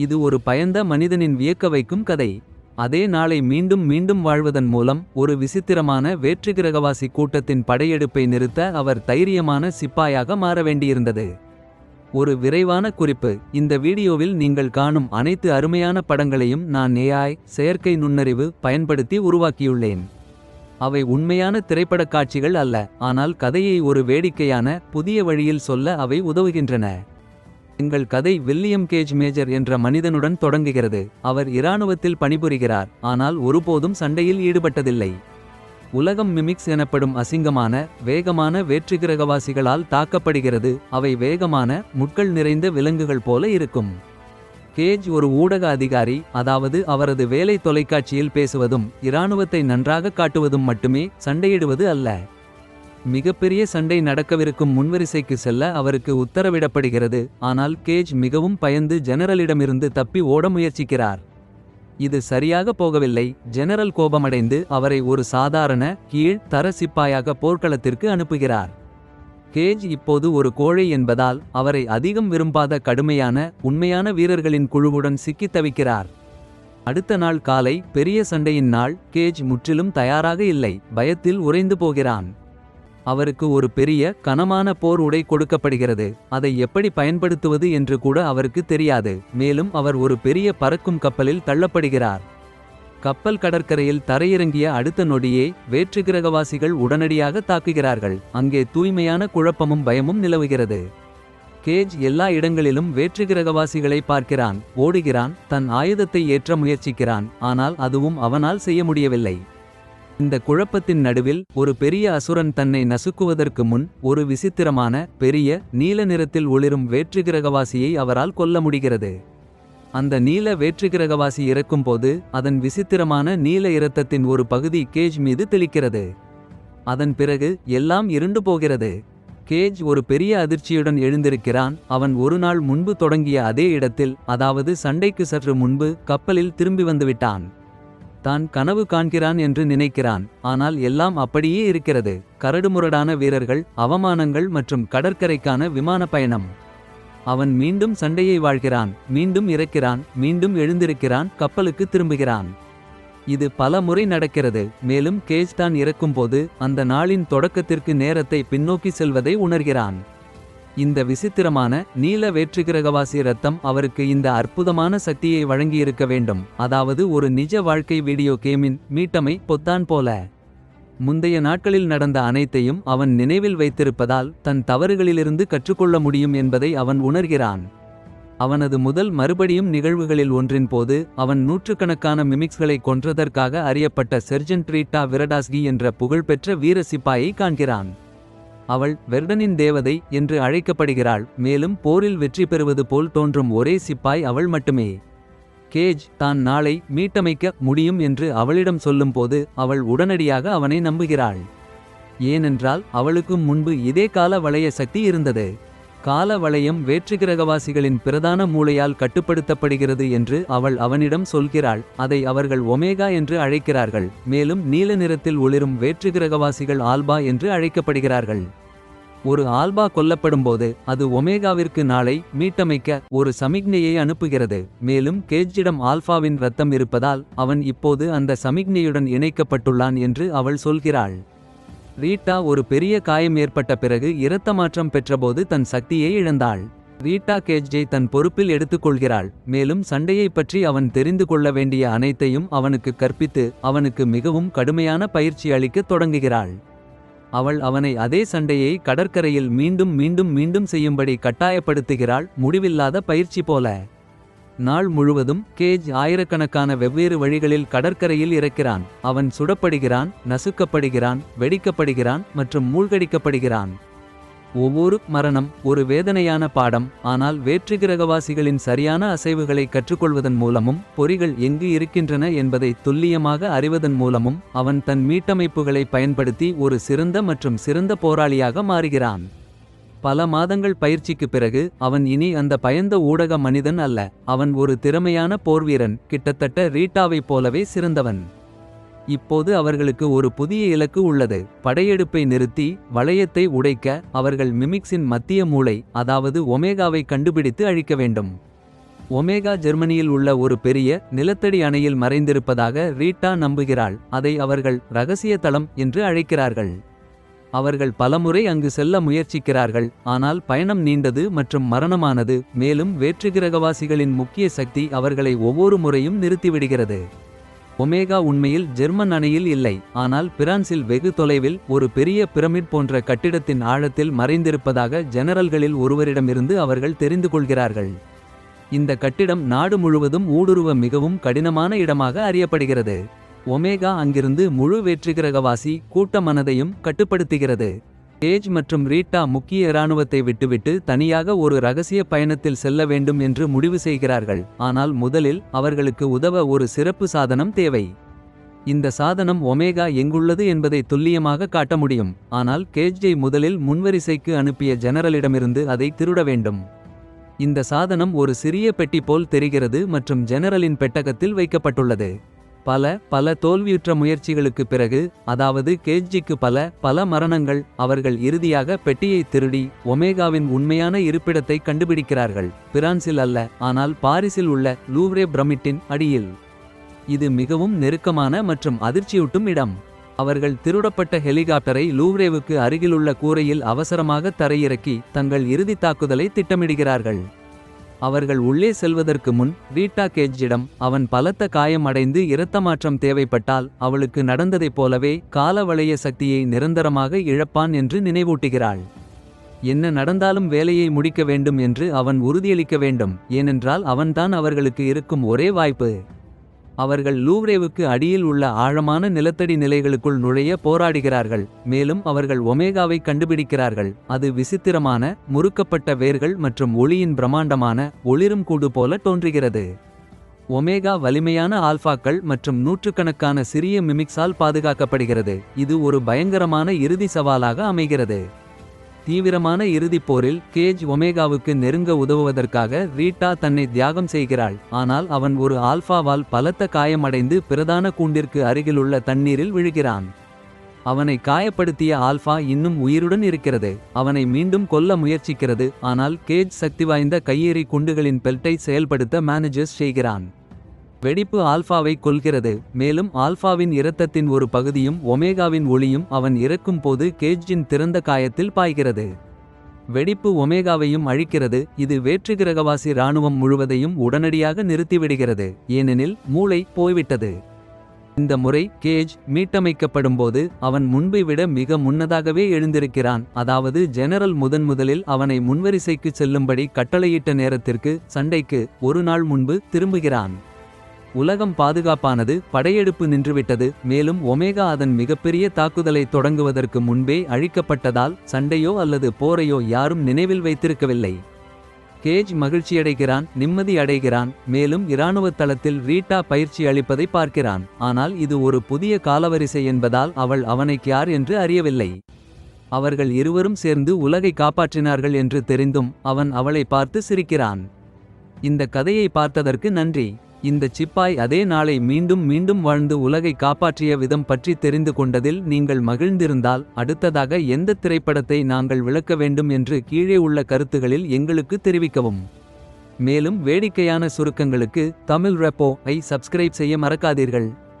இது ஒரு பயந்த மனிதனின் வியக்க வைக்கும் கதை. அதே நாளை மீண்டும் மீண்டும் வாழ்வதன் மூலம் ஒரு விசித்திரமான வேற்றுகிரகவாசி கூட்டத்தின் படையெடுப்பை நிறுத்த அவர் தைரியமான சிப்பாயாக மாற வேண்டியிருந்தது. ஒரு விரைவான குறிப்பு இந்த வீடியோவில் நீங்கள் காணும் அனைத்து அருமையான படங்களையும் நான் நேயாய் செயற்கை நுண்ணறிவு பயன்படுத்தி உருவாக்கியுள்ளேன். அவை உண்மையான திரைப்படக் காட்சிகள் அல்ல ஆனால் கதையை ஒரு வேடிக்கையான புதிய வழியில் சொல்ல அவை உதவுகின்றன. எங்கள் கதை வில்லியம் கேஜ் மேஜர் என்ற மனிதனுடன் தொடங்குகிறது. அவர் இராணுவத்தில் பணிபுரிகிறார் ஆனால் ஒருபோதும் சண்டையில் ஈடுபட்டதில்லை. உலகம் மிமிக்ஸ் எனப்படும் அசிங்கமான வேகமான வேற்றுகிரகவாசிகளால் தாக்கப்படுகிறது. அவை வேகமான முட்கள் நிறைந்த விலங்குகள் போல இருக்கும். கேஜ் ஒரு ஊடக அதிகாரி அதாவது அவரது வேலை தொலைக்காட்சியில் பேசுவதும். இராணுவத்தை நன்றாக காட்டுவதும் மட்டுமே சண்டையிடுவது அல்ல. மிகப்பெரிய சண்டை நடக்கவிருக்கும் முன்வரிசைக்கு செல்ல அவருக்கு உத்தரவிடப்படுகிறது. ஆனால் கேஜ் மிகவும் பயந்து ஜெனரலிடமிருந்து தப்பி ஓட முயற்சிக்கிறார். இது சரியாக போகவில்லை ஜெனரல் கோபமடைந்து அவரை ஒரு சாதாரண கீழ் தர சிப்பாயாக போர்க்களத்திற்கு அனுப்புகிறார். கேஜ் இப்போது ஒரு கோழை என்பதால் அவரை அதிகம் விரும்பாத கடுமையான உண்மையான வீரர்களின் குழுவுடன் சிக்கித் தவிக்கிறார். அடுத்த நாள் காலை பெரிய சண்டையின் நாள் கேஜ் முற்றிலும் தயாராக இல்லை பயத்தில் உறைந்து போகிறான். அவருக்கு ஒரு பெரிய கனமான போர் உடை கொடுக்கப்படுகிறது. அதை எப்படி பயன்படுத்துவது என்று கூட அவருக்கு தெரியாது. மேலும் அவர் ஒரு பெரிய பறக்கும் கப்பலில் தள்ளப்படுகிறார். கப்பல் கடற்கரையில் தரையிறங்கிய அடுத்த நொடியே வேற்றுகிரகவாசிகள் உடனடியாக தாக்குகிறார்கள். அங்கே தூய்மையான குழப்பமும் பயமும் நிலவுகிறது. கேஜ் எல்லா இடங்களிலும் வேற்றுகிரகவாசிகளை பார்க்கிறான். ஓடுகிறான் தன் ஆயுதத்தை ஏற்ற முயற்சிக்கிறான். ஆனால் அதுவும் அவனால் செய்ய முடியவில்லை. இந்த குழப்பத்தின் நடுவில் ஒரு பெரிய அசுரன் தன்னை நசுக்குவதற்கு முன் ஒரு விசித்திரமான பெரிய நீல நிறத்தில் ஒளிரும் வேற்றுகிரகவாசியை அவரால் கொல்ல முடிகிறது. அந்த நீல வேற்றுகிரகவாசி இறக்கும்போது அதன் விசித்திரமான நீல இரத்தத்தின் ஒரு பகுதி கேஜ் மீது தெளிக்கிறது. அதன் பிறகு எல்லாம் இருண்டு போகிறது. கேஜ் ஒரு பெரிய அதிர்ச்சியுடன் எழுந்திருக்கிறான் அவன் ஒரு நாள் முன்பு தொடங்கிய அதே இடத்தில் அதாவது சண்டைக்கு சற்று முன்பு கப்பலில் திரும்பி வந்துவிட்டான். தான் கனவு காண்கிறான் என்று நினைக்கிறான் ஆனால் எல்லாம் அப்படியே இருக்கிறது. கரடுமுரடான வீரர்கள் அவமானங்கள் மற்றும் கடற்கரைக்கான விமான பயணம். அவன் மீண்டும் சண்டையை வாழ்கிறான் மீண்டும் இறக்கிறான் மீண்டும் எழுந்திருக்கிறான் கப்பலுக்கு திரும்புகிறான். இது பல முறை நடக்கிறது மேலும் கேஜ் தான் இறக்கும்போது அந்த நாளின் தொடக்கத்திற்கு நேரத்தை பின்னோக்கி செல்வதை உணர்கிறான். இந்த விசித்திரமான நீல வேற்றுகிரகவாசி ரத்தம் அவருக்கு இந்த அற்புதமான சக்தியை வழங்கியிருக்க வேண்டும். அதாவது ஒரு நிஜ வாழ்க்கை வீடியோ கேமின் மீட்டமை பொத்தான் போல. முந்தைய நாட்களில் நடந்த அனைத்தையும் அவன் நினைவில் வைத்திருப்பதால் தன் தவறுகளிலிருந்து கற்றுக்கொள்ள முடியும் என்பதை அவன் உணர்கிறான். அவனது முதல் மறுபடியும் நிகழ்வுகளில் ஒன்றின் போது அவன் நூற்றுக்கணக்கான மிமிக்ஸ்களை கொன்றதற்காக அறியப்பட்ட செர்ஜன் ரீட்டா விரடாஸ்கி என்ற புகழ்பெற்ற வீர சிப்பாயை காண்கிறான். அவள் வெர்டனின் தேவதை என்று அழைக்கப்படுகிறாள் மேலும் போரில் வெற்றி பெறுவது போல் தோன்றும் ஒரே சிப்பாய் அவள் மட்டுமே. கேஜ் தான் நாளை மீட்டமைக்க முடியும் என்று அவளிடம் சொல்லும்போது அவள் உடனடியாக அவனை நம்புகிறாள். ஏனென்றால் அவளுக்கும் முன்பு இதே கால வளைய சக்தி இருந்தது. கால வளையம் வேற்றுகிரகவாசிகளின் பிரதான மூளையால் கட்டுப்படுத்தப்படுகிறது என்று அவள் அவனிடம் சொல்கிறாள் அதை அவர்கள் ஒமேகா என்று அழைக்கிறார்கள் மேலும் நீல நிறத்தில் ஒளிரும் வேற்றுகிரகவாசிகள் ஆல்பா என்று அழைக்கப்படுகிறார்கள். ஒரு ஆல்பா கொல்லப்படும்போது அது ஒமேகாவிற்கு நாளை மீட்டமைக்க ஒரு சமிக்ஞையை அனுப்புகிறது மேலும் கேஜிடம் ஆல்பாவின் ரத்தம் இருப்பதால் அவன் இப்போது அந்த சமிக்ஞையுடன் இணைக்கப்பட்டுள்ளான் என்று அவள் சொல்கிறாள். ரீட்டா ஒரு பெரிய காயம் ஏற்பட்ட பிறகு இரத்த மாற்றம் பெற்றபோது தன் சக்தியை இழந்தாள். ரீட்டா கேஜ்ஜை தன் பொறுப்பில் எடுத்துக்கொள்கிறாள் மேலும் சண்டையைப் பற்றி அவன் தெரிந்து கொள்ள வேண்டிய அனைத்தையும் அவனுக்கு கற்பித்து அவனுக்கு மிகவும் கடுமையான பயிற்சி அளிக்கத் தொடங்குகிறாள். அவள் அவனை அதே சண்டையை கடற்கரையில் மீண்டும் மீண்டும் மீண்டும் செய்யும்படி கட்டாயப்படுத்துகிறாள் முடிவில்லாத பயிற்சி போல. நாள் முழுவதும் கேஜ் ஆயிரக்கணக்கான வெவ்வேறு வழிகளில் கடற்கரையில் இறக்கிறான். அவன் சுடப்படுகிறான் நசுக்கப்படுகிறான் வெடிக்கப்படுகிறான் மற்றும் மூழ்கடிக்கப்படுகிறான். ஒவ்வொரு மரணம் ஒரு வேதனையான பாடம் ஆனால் வேற்றுகிரகவாசிகளின் சரியான அசைவுகளை கற்றுக்கொள்வதன் மூலமும் பொறிகள் எங்கு இருக்கின்றன என்பதை துல்லியமாக அறிவதன் மூலமும் அவன் தன் மீட்டமைப்புகளை பயன்படுத்தி ஒரு சிறந்த மற்றும் சிறந்த போராளியாக மாறுகிறான். பல மாதங்கள் பயிற்சிக்கு பிறகு அவன் இனி அந்த பயந்த ஊடக மனிதன் அல்ல. அவன் ஒரு திறமையான போர்வீரன் கிட்டத்தட்ட ரீட்டாவைப் போலவே சிறந்தவன். இப்போது அவர்களுக்கு ஒரு புதிய இலக்கு உள்ளது. படையெடுப்பை நிறுத்தி வளையத்தை உடைக்க அவர்கள் மிமிக்ஸின் மத்திய மூளை அதாவது ஒமேகாவை கண்டுபிடித்து அழிக்க வேண்டும். ஒமேகா ஜெர்மனியில் உள்ள ஒரு பெரிய நிலத்தடி அணையில் மறைந்திருப்பதாக ரீட்டா நம்புகிறாள். அதை அவர்கள் ரகசிய தளம் என்று அழைக்கிறார்கள். அவர்கள் பலமுறை அங்கு செல்ல முயற்சிக்கிறார்கள். ஆனால் பயணம் நீண்டது மற்றும் மரணமானது மேலும் வேற்றுகிரகவாசிகளின் முக்கிய சக்தி அவர்களை ஒவ்வொரு முறையும் நிறுத்திவிடுகிறது. ஒமேகா உண்மையில் ஜெர்மன் அணையில் இல்லை ஆனால் பிரான்சில் வெகு தொலைவில் ஒரு பெரிய பிரமிட் போன்ற கட்டிடத்தின் ஆழத்தில் மறைந்திருப்பதாக ஜெனரல்களில் ஒருவரிடமிருந்து அவர்கள் தெரிந்து கொள்கிறார்கள். இந்த கட்டிடம் நாடு முழுவதும் ஊடுருவ மிகவும் கடினமான இடமாக அறியப்படுகிறது. ஒமேகா அங்கிருந்து முழு வெற்றிகிரகவாசி கூட்ட மனதையும் கட்டுப்படுத்துகிறது. கேஜ் மற்றும் ரீட்டா முக்கிய இராணுவத்தை விட்டுவிட்டு தனியாக ஒரு ரகசிய பயணத்தில் செல்ல வேண்டும் என்று முடிவு செய்கிறார்கள். ஆனால் முதலில் அவர்களுக்கு உதவ ஒரு சிறப்பு சாதனம் தேவை. இந்த சாதனம் ஒமேகா எங்குள்ளது என்பதை துல்லியமாக காட்ட முடியும். ஆனால் கேஜ்ஜை முதலில் முன்வரிசைக்கு அனுப்பிய ஜெனரலிடமிருந்து அதை திருட வேண்டும். இந்த சாதனம் ஒரு சிறிய பெட்டி போல் தெரிகிறது மற்றும் ஜெனரலின் பெட்டகத்தில் வைக்கப்பட்டுள்ளது. பல பல தோல்வியுற்ற முயற்சிகளுக்கு பிறகு அதாவது கேஜ்ஜிக்கு பல பல மரணங்கள் அவர்கள் இறுதியாக பெட்டியை திருடி ஒமேகாவின் உண்மையான இருப்பிடத்தை கண்டுபிடிக்கிறார்கள். பிரான்சில் அல்ல ஆனால் பாரிஸில் உள்ள லூவ்ரே பிரமிட்டின் அடியில். இது மிகவும் நெருக்கமான மற்றும் அதிர்ச்சியூட்டும் இடம். அவர்கள் திருடப்பட்ட ஹெலிகாப்டரை லூவ்ரேவுக்கு அருகிலுள்ள கூரையில் அவசரமாக தரையிறக்கி தங்கள் இறுதி தாக்குதலை திட்டமிடுகிறார்கள். அவர்கள் உள்ளே செல்வதற்கு முன் ரீட்டா கேஜிடம் அவன் பலத்த காயம் அடைந்து இரத்தமாற்றம் தேவைப்பட்டால் அவளுக்கு நடந்ததைப் போலவே காலவளைய சக்தியை நிரந்தரமாக இழப்பான் என்று நினைவூட்டுகிறாள். என்ன நடந்தாலும் வேலையை முடிக்க வேண்டும் என்று அவன் உறுதியளிக்க வேண்டும் ஏனென்றால் அவன்தான் அவர்களுக்கு இருக்கும் ஒரே வாய்ப்பு. அவர்கள் லூவ்ரேவுக்கு அடியில் உள்ள ஆழமான நிலத்தடி நிலைகளுக்குள் நுழைய போராடுகிறார்கள். மேலும் அவர்கள் ஒமேகாவை கண்டுபிடிக்கிறார்கள். அது விசித்திரமான முறுக்கப்பட்ட வேர்கள் மற்றும் ஒளியின் பிரம்மாண்டமான ஒளிரும் கூடு போல தோன்றுகிறது. ஒமேகா வலிமையான ஆல்பாக்கள் மற்றும் நூற்றுக்கணக்கான சிறிய மிமிக்ஸால் பாதுகாக்கப்படுகிறது. இது ஒரு பயங்கரமான இறுதி சவாலாக அமைகிறது. தீவிரமான இறுதிப் போரில் கேஜ் ஒமேகாவுக்கு நெருங்க உதவுவதற்காக ரீட்டா தன்னை தியாகம் செய்கிறாள். ஆனால் அவன் ஒரு ஆல்ஃபாவால் பலத்த காயமடைந்து பிரதான கூண்டிற்கு அருகிலுள்ள தண்ணீரில் விழுகிறான். அவனை காயப்படுத்திய ஆல்ஃபா இன்னும் உயிருடன் இருக்கிறது. அவனை மீண்டும் கொல்ல முயற்சிக்கிறது. ஆனால் கேஜ் சக்திவாய்ந்த கையெறி குண்டுகளின் பெல்ட்டை செயல்படுத்த மேனேஜர்ஸ் செய்கிறான். வெடிப்பு ஆல்பாவை கொல்கிறது மேலும் ஆல்பாவின் இரத்தத்தின் ஒரு பகுதியும் ஒமேகாவின் ஒளியும் அவன் இறக்கும் போது கேஜ்ஜின் திறந்த காயத்தில் பாய்கிறது. வெடிப்பு ஒமேகாவையும் அழிக்கிறது இது வேற்றுகிரகவாசி இராணுவம் முழுவதையும் உடனடியாக நிறுத்திவிடுகிறது ஏனெனில் மூளை போய்விட்டது. இந்த முறை கேஜ் மீட்டமைக்கப்படும்போது அவன் முன்பை விட மிக முன்னதாகவே எழுந்திருக்கிறான் அதாவது ஜெனரல் முதன் முதலில் அவனை முன்வரிசைக்கு செல்லும்படி கட்டளையிட்ட நேரத்திற்கு சண்டைக்கு ஒரு நாள் முன்பு திரும்புகிறான். உலகம் பாதுகாப்பானது படையெடுப்பு நின்றுவிட்டது மேலும் ஒமேகா அதன் மிகப்பெரிய தாக்குதலை தொடங்குவதற்கு முன்பே அழிக்கப்பட்டதால் சண்டையோ அல்லது போரையோ யாரும் நினைவில் வைத்திருக்கவில்லை. கேஜ் மகிழ்ச்சியடைகிறான் நிம்மதி அடைகிறான் மேலும் இராணுவ தளத்தில் ரீட்டா பயிற்சி அளிப்பதை பார்க்கிறான். ஆனால் இது ஒரு புதிய காலவரிசை என்பதால் அவள் அவனைக் யார் என்று அறியவில்லை. அவர்கள் இருவரும் சேர்ந்து உலகை காப்பாற்றினார்கள் என்று தெரிந்தும் அவன் அவளை பார்த்து சிரிக்கிறான். இந்த கதையை பார்த்ததற்கு நன்றி. இந்த சிப்பாய் அதே நாளை மீண்டும் மீண்டும் வாழ்ந்து உலகை காப்பாற்றிய விதம் பற்றி தெரிந்து கொண்டதில் நீங்கள் மகிழ்ந்திருந்தால் அடுத்ததாக எந்த திரைப்படத்தை நாங்கள் விளக்க வேண்டும் என்று கீழே உள்ள கருத்துகளில் எங்களுக்கு தெரிவிக்கவும். மேலும் வேடிக்கையான சுருக்கங்களுக்கு தமிழ் ரெப்போ ஐ சப்ஸ்கிரைப் செய்ய மறக்காதீர்கள்.